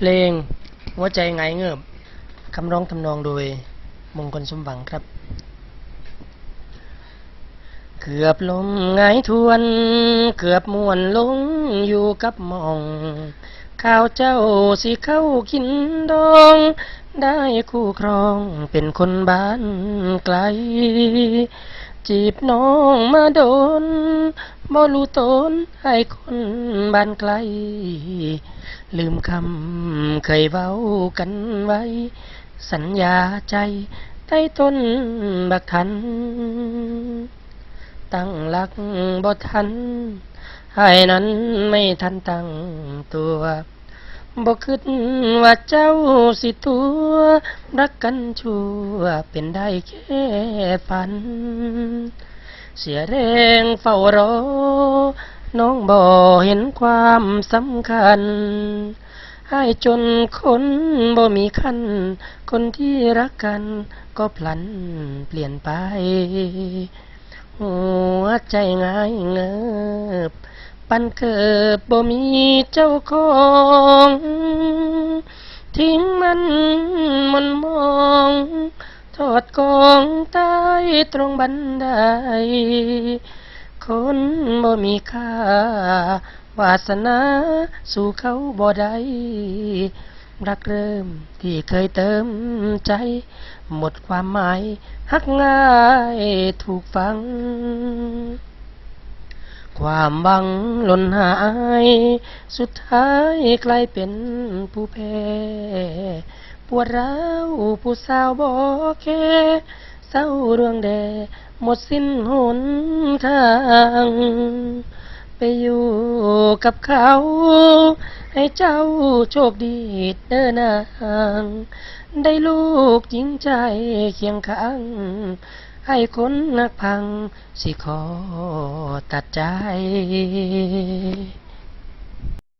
เพลงหัวใจไงเงือบคำร้องทำนองโดยมงคลสมหวังครับ เกือบลมไงทวน เกือบมวนลงอยู่กับมอง ข้าวเจ้าสิเข้ากินดอง ได้คู่ครองเป็นคนบ้านไกล จีบน้องมาโดนบ่รู้ตนให้คนบ้านไกล ลืมคำเคยเว้ากันไว้ สัญญาใจใต้ต้นบักทัน ตั้งหลักบ่ทันให้นั้นไม่ทันตั้งตัว บ่คิดว่าเจ้าสิตัว รักกันชั่วเป็นได้แค่ฝัน เสียแรงเฝ้ารอ น้องบ่เห็นความสำคัญให้จนคนบ่มีคัน คนที่รักกันก็พลันเปลี่ยนไป หัวใจง่ายเงิบ ปันเกิบบ่มีเจ้าของ ทิ้งมันมันมอง ทอดกองใต้ตรงบันได คนบ่มีค่าวาสนาสู่เขาบ่ได้รักเริ่มที่เคยเติมใจ หมดความหมาย หักง่ายถูกฟัง ความหวังหล่นหาย สุดท้ายกลายเป็นผู้แพ้ปวดร้าวผู้สาวบอกแค่เศร้าเรื่องแดหมดสิ้นหนทาง ไปอยู่กับเขา ให้เจ้าโชคดีเดินนาง ได้ลูกหญิงใจเคียงข้าง ให้คนนักพังสิขอตัดใจ